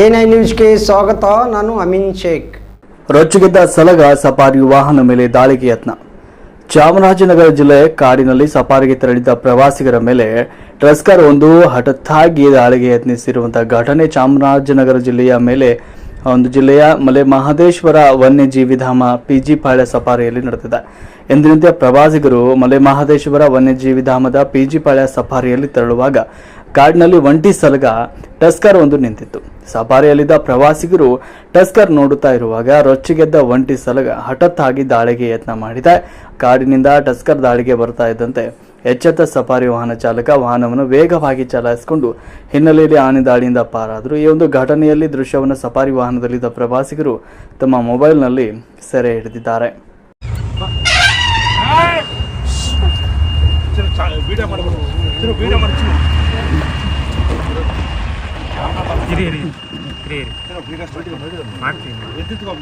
NI ನ್ಯೂಸ್ಗೆ ಸ್ವಾಗತ, ನಾನು ಅಮೀನ್ ಶೇಖ್. ರೊಚ್ಚಿಗೆದ್ದ ಸಲಗ ಸಫಾರಿ ವಾಹನ ಮೇಲೆ ದಾಳಿಗೆ ಯತ್ನ. ಚಾಮರಾಜನಗರ ಜಿಲ್ಲೆ ಕಾಡಿನಲ್ಲಿ ಸಫಾರಿಗೆ ತೆರಳಿದ್ದ ಪ್ರವಾಸಿಗರ ಮೇಲೆ ಟ್ರಸ್ಕರ್ ಒಂದು ಹಠತ್ತಾಗಿ ದಾಳಿಗೆ ಯತ್ನಿಸಿರುವಂತಹ ಘಟನೆ ಚಾಮರಾಜನಗರ ಜಿಲ್ಲೆಯ ಮೇಲೆ, ಒಂದು ಜಿಲ್ಲೆಯ ಮಲೆ ಮಹದೇಶ್ವರ ವನ್ಯಜೀವಿಧಾಮ ಪಿ ಪಿಜಿ ಪಾಳ್ಯ ಸಫಾರಿಯಲ್ಲಿ ನಡೆದಿದೆ. ಎಂದಿನಂತೆ ಪ್ರವಾಸಿಗರು ಮಲೆ ಮಹದೇಶ್ವರ ವನ್ಯಜೀವಿ ಧಾಮದ ಪಿಜಿ ಪಾಳ್ಯ ಸಫಾರಿಯಲ್ಲಿ ತೆರಳುವಾಗ ಕಾಡಿನಲ್ಲಿ ಒಂಟಿ ಸಲಗ ಟಸ್ಕರ್ ಒಂದು ನಿಂತಿತ್ತು. ಸಫಾರಿಯಲ್ಲಿದ್ದ ಪ್ರವಾಸಿಗರು ಟಸ್ಕರ್ ನೋಡುತ್ತಾ ಇರುವಾಗ ರೊಚ್ಚಿಗೆದ್ದ ಒಂಟಿ ಸಲಗ ಹಠಾತ್ತಾಗಿ ದಾಳಿಗೆ ಯತ್ನ ಮಾಡಿದ. ಕಾಡಿನಿಂದ ಟಸ್ಕರ್ ದಾಳಿಗೆ ಬರ್ತಾ ಇದ್ದಂತೆ ಎಚ್ಚೆತ್ತ ಸಫಾರಿ ವಾಹನ ಚಾಲಕ ವಾಹನವನ್ನು ವೇಗವಾಗಿ ಚಲಾಯಿಸಿಕೊಂಡು ಹಿನ್ನೆಲೆಯಲ್ಲಿ ಆನೆ ದಾಳಿಯಿಂದ ಪಾರಾದರು. ಈ ಒಂದು ಘಟನೆಯಲ್ಲಿ ದೃಶ್ಯವನ್ನು ಸಫಾರಿ ವಾಹನದಲ್ಲಿದ್ದ ಪ್ರವಾಸಿಗರು ತಮ್ಮ ಮೊಬೈಲ್ನಲ್ಲಿ ಸೆರೆ ಹಿಡಿದಿದ್ದಾರೆ. ಮಾಡಿ ಇರಿ ಇರಿ ಇರಿ ಇರಿ ಚಲೋ ವಿಡಿಯೋ ಮಾಡ್ತೀನಿ ಎದ್ದಿತ್ಕೊ